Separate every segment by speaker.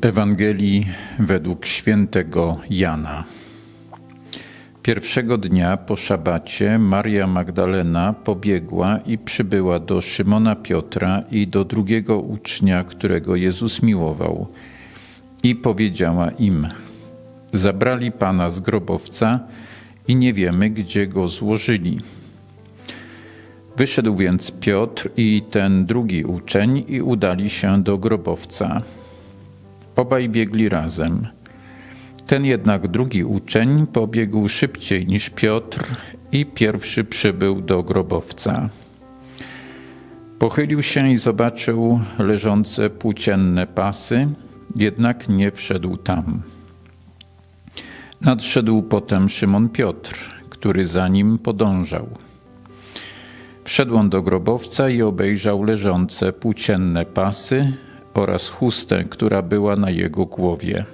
Speaker 1: Ewangelii według świętego Jana. Pierwszego dnia po szabacie Maria Magdalena pobiegła i przybyła do Szymona Piotra i do drugiego ucznia, którego Jezus miłował, i powiedziała im: Zabrali pana z grobowca i nie wiemy, gdzie go złożyli. Wyszedł więc Piotr i ten drugi uczeń i udali się do grobowca. Obaj biegli razem. Ten jednak drugi uczeń pobiegł szybciej niż Piotr i pierwszy przybył do grobowca. Pochylił się i zobaczył leżące płócienne pasy, jednak nie wszedł tam. Nadszedł potem Szymon Piotr, który za nim podążał. Wszedł on do grobowca i obejrzał leżące płócienne pasy oraz chustę, która była na jego głowie.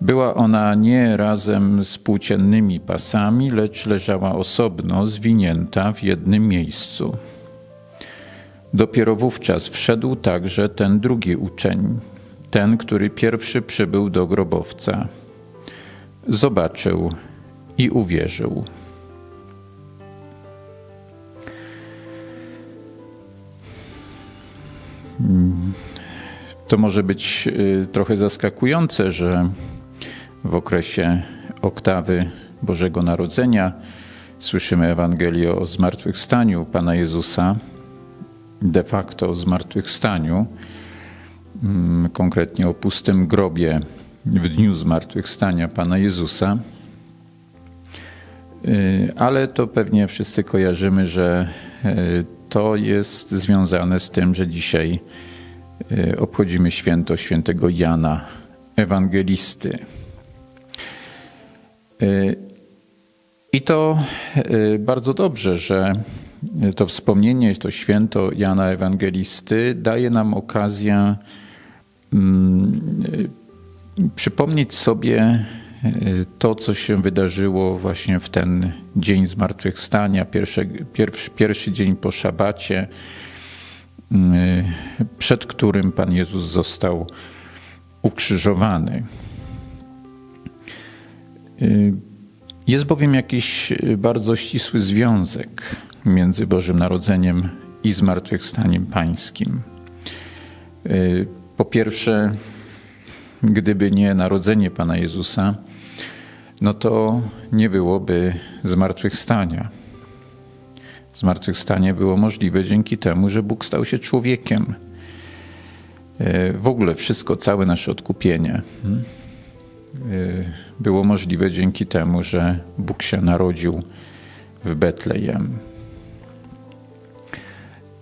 Speaker 1: Była ona nie razem z płóciennymi pasami, lecz leżała osobno, zwinięta w jednym miejscu. Dopiero wówczas wszedł także ten drugi uczeń, ten, który pierwszy przybył do grobowca. Zobaczył i uwierzył. To może być y, trochę zaskakujące, że w okresie oktawy Bożego Narodzenia słyszymy Ewangelię o zmartwychwstaniu Pana Jezusa, de facto o zmartwychwstaniu, mm, konkretnie o pustym grobie w dniu zmartwychwstania Pana Jezusa. Y, ale to pewnie wszyscy kojarzymy, że y, to jest związane z tym, że dzisiaj y, obchodzimy święto świętego Jana Ewangelisty. I to bardzo dobrze, że to wspomnienie, to święto Jana Ewangelisty daje nam okazję mm, przypomnieć sobie to, co się wydarzyło właśnie w ten dzień zmartwychwstania, pierwszy, pierwszy, pierwszy dzień po szabacie, przed którym Pan Jezus został ukrzyżowany. Jest bowiem jakiś bardzo ścisły związek między Bożym Narodzeniem i zmartwychwstaniem Pańskim. Po pierwsze, gdyby nie narodzenie Pana Jezusa, no to nie byłoby zmartwychwstania. Zmartwychwstanie było możliwe dzięki temu, że Bóg stał się człowiekiem. E, w ogóle wszystko, całe nasze odkupienie e, było możliwe dzięki temu, że Bóg się narodził w Betlejem.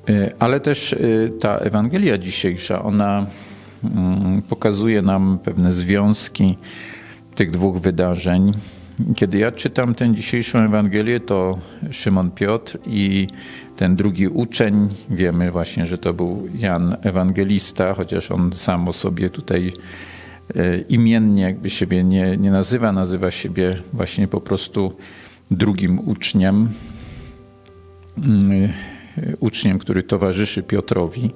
Speaker 1: E, ale też ta Ewangelia dzisiejsza, ona mm, pokazuje nam pewne związki tych dwóch wydarzeń. Kiedy ja czytam tę dzisiejszą Ewangelię, to Szymon Piotr i ten drugi uczeń, wiemy właśnie, że to był Jan Ewangelista, chociaż on sam o sobie tutaj e, imiennie jakby siebie nie, nie nazywa, nazywa siebie właśnie po prostu drugim uczniem, mm, uczniem, który towarzyszy Piotrowi.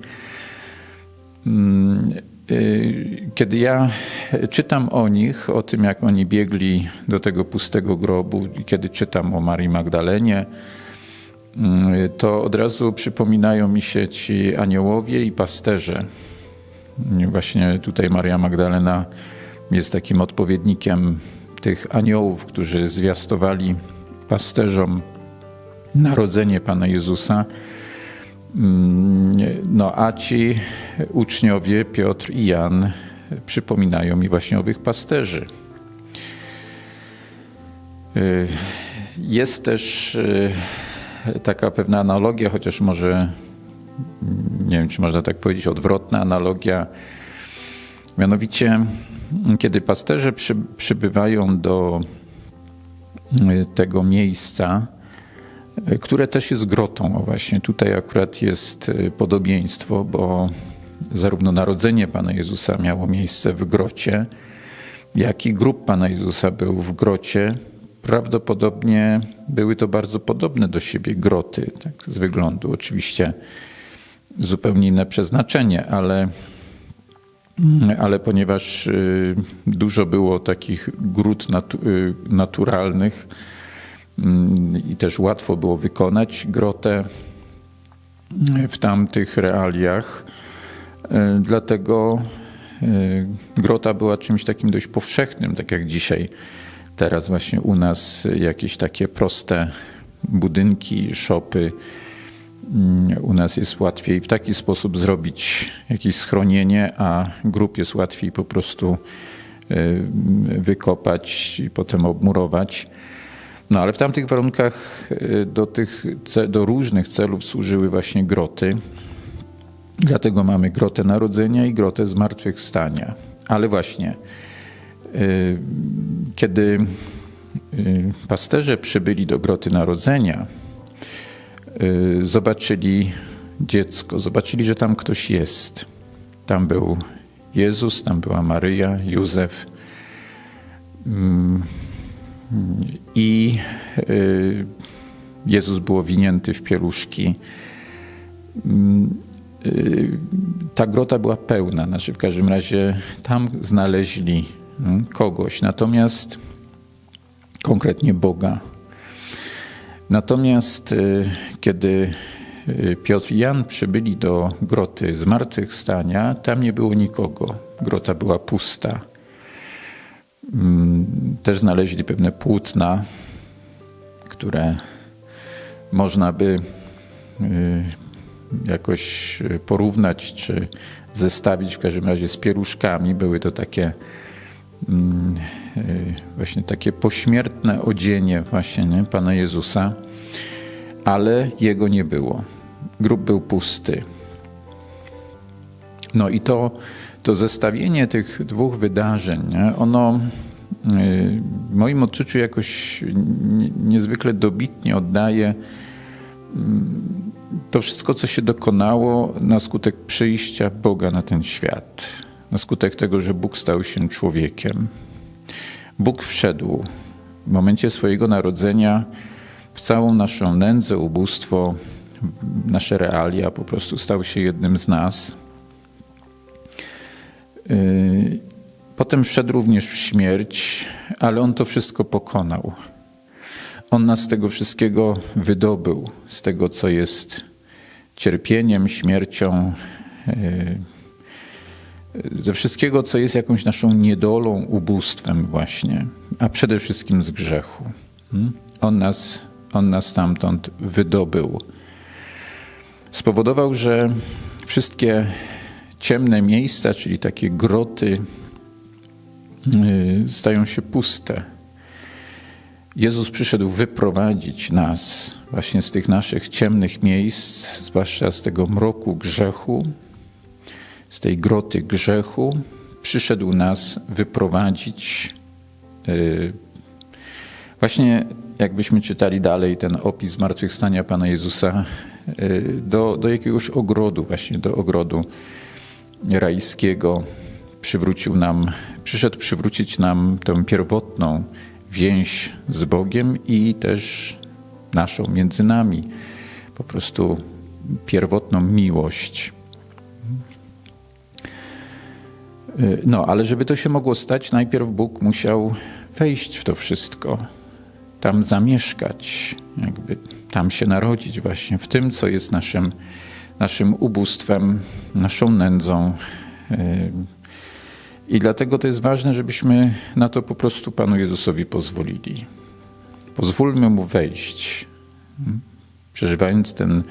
Speaker 1: Y, kiedy ja czytam o nich, o tym jak oni biegli do tego pustego grobu, kiedy czytam o Marii Magdalenie, y, to od razu przypominają mi się ci aniołowie i pasterze. Właśnie tutaj Maria Magdalena jest takim odpowiednikiem tych aniołów, którzy zwiastowali pasterzom narodzenie Pana Jezusa no a ci uczniowie Piotr i Jan przypominają mi właśnie owych pasterzy. Y, jest też y, taka pewna analogia, chociaż może mm, nie wiem, czy można tak powiedzieć, odwrotna analogia. Mianowicie, kiedy pasterze przy, przybywają do y, tego miejsca, które też jest grotą. O właśnie tutaj akurat jest y, podobieństwo, bo zarówno narodzenie Pana Jezusa miało miejsce w grocie, jak i grób Pana Jezusa był w grocie. Prawdopodobnie były to bardzo podobne do siebie groty, tak z wyglądu. Oczywiście zupełnie inne przeznaczenie, ale ale ponieważ y, dużo było takich gród natu- y, naturalnych mm, i też łatwo było wykonać grotę y, w tamtych realiach, y, dlatego y, grota była czymś takim dość powszechnym, tak jak dzisiaj. Teraz właśnie u nas jakieś takie proste budynki, szopy. Mm, U nas jest łatwiej w taki sposób zrobić jakieś schronienie, a grup jest łatwiej po prostu wykopać i potem obmurować. No ale w tamtych warunkach y, do, tych, do różnych celów służyły właśnie groty. Dlatego mamy grotę narodzenia i grotę zmartwychwstania. Ale właśnie, y, kiedy y, pasterze przybyli do groty narodzenia, zobaczyli dziecko, zobaczyli, że tam ktoś jest. Tam był Jezus, tam była Maryja, Józef. I y, Jezus był owinięty w pieluszki. Mm, y, Ta grota była pełna, znaczy w każdym razie tam znaleźli mm, kogoś, natomiast konkretnie Boga. Natomiast y, kiedy Piotr i Jan przybyli do groty zmartwychwstania, tam nie było nikogo. Grota była pusta. Mm, Też znaleźli pewne płótna, które można by y, jakoś y, porównać czy zestawić w każdym razie z pieruszkami. Były to takie mm, y, właśnie takie pośmiertne odzienie właśnie nie, Pana Jezusa, ale Jego nie było. Grób był pusty. No i to, to zestawienie tych dwóch wydarzeń, nie, ono y, w moim odczuciu jakoś nie- niezwykle dobitnie oddaje mm, to wszystko, co się dokonało na skutek przyjścia Boga na ten świat, na skutek tego, że Bóg stał się człowiekiem. Bóg wszedł w momencie swojego narodzenia w całą naszą nędzę, ubóstwo, nasze realia, po prostu stał się jednym z nas. Yy, Potem wszedł również w śmierć, ale on to wszystko pokonał. On nas z tego wszystkiego wydobył, z tego, co jest cierpieniem, śmiercią, yy, ze wszystkiego, co jest jakąś naszą niedolą, ubóstwem, właśnie, a przede wszystkim z grzechu. Hmm? On nas, on nas stamtąd wydobył. Spowodował, że wszystkie ciemne miejsca, czyli takie groty, yy, stają się puste. Jezus przyszedł wyprowadzić nas właśnie z tych naszych ciemnych miejsc, zwłaszcza z tego mroku grzechu, z tej groty grzechu. Przyszedł nas wyprowadzić. yy, Właśnie jakbyśmy czytali dalej ten opis zmartwychwstania Pana Jezusa yy, do, do jakiegoś ogrodu, właśnie do ogrodu rajskiego. Przywrócił nam, przyszedł przywrócić nam tę pierwotną więź z Bogiem i też naszą między nami. Po prostu pierwotną miłość. No, ale żeby to się mogło stać, najpierw Bóg musiał wejść w to wszystko, tam zamieszkać, jakby tam się narodzić, właśnie w tym, co jest naszym, naszym ubóstwem, naszą nędzą. Y, I dlatego to jest ważne, żebyśmy na to po prostu Panu Jezusowi pozwolili. Pozwólmy mu wejść. Przeżywając ten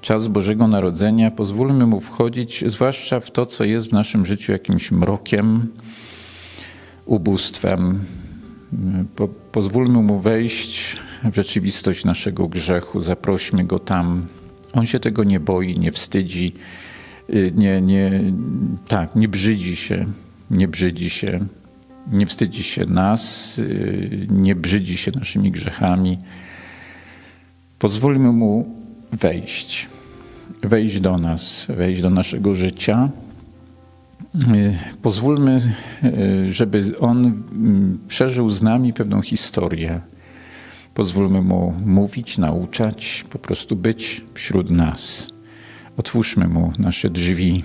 Speaker 1: czas Bożego Narodzenia, pozwólmy mu wchodzić, zwłaszcza w to, co jest w naszym życiu jakimś mrokiem, ubóstwem. Po, pozwólmy mu wejść w rzeczywistość naszego grzechu, zaprośmy go tam. On się tego nie boi, nie wstydzi, y, nie, nie, tak, nie brzydzi się, nie brzydzi się, nie wstydzi się nas, y, nie brzydzi się naszymi grzechami. Pozwólmy mu wejść, wejść do nas, wejść do naszego życia. Y, Pozwólmy, żeby on mm, przeżył z nami pewną historię. Pozwólmy mu mówić, nauczać, po prostu być wśród nas. Otwórzmy mu nasze drzwi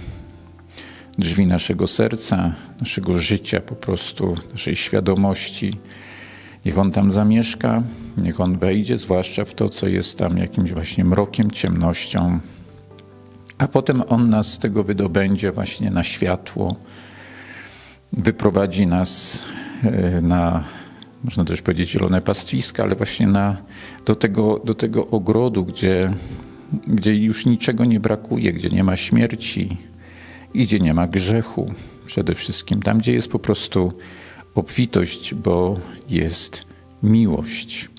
Speaker 1: drzwi naszego serca, naszego życia, po prostu naszej świadomości. Niech On tam zamieszka, niech On wejdzie, zwłaszcza w to, co jest tam jakimś właśnie mrokiem, ciemnością, a potem On nas z tego wydobędzie właśnie na światło, wyprowadzi nas e, na, można też powiedzieć, zielone pastwiska, ale właśnie na, do, tego, do tego ogrodu, gdzie, gdzie już niczego nie brakuje, gdzie nie ma śmierci i gdzie nie ma grzechu przede wszystkim. Tam, gdzie jest po prostu obfitość, bo jest miłość.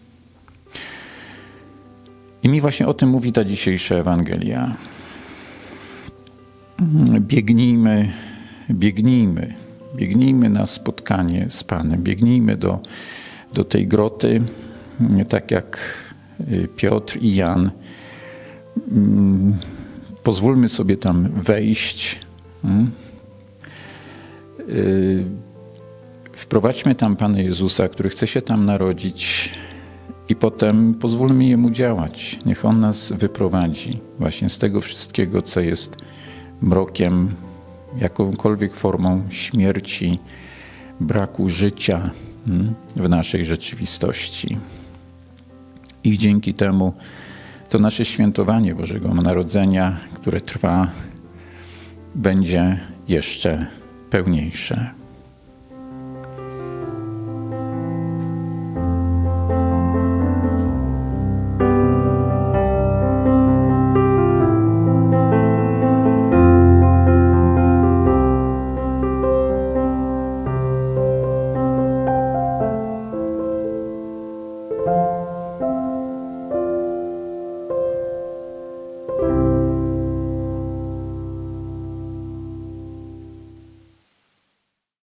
Speaker 1: I mi właśnie o tym mówi ta dzisiejsza Ewangelia. Biegnijmy, biegnijmy, biegnijmy na spotkanie z Panem, biegnijmy do, do tej groty, tak jak y, Piotr i Jan. Mm, Pozwólmy sobie tam wejść. mm. Y, Wprowadźmy tam Pana Jezusa, który chce się tam narodzić, i potem pozwólmy Jemu działać. Niech On nas wyprowadzi właśnie z tego wszystkiego, co jest mrokiem, jakąkolwiek formą śmierci, braku życia mm, w naszej rzeczywistości. I dzięki temu to nasze świętowanie Bożego Narodzenia, które trwa, będzie jeszcze pełniejsze.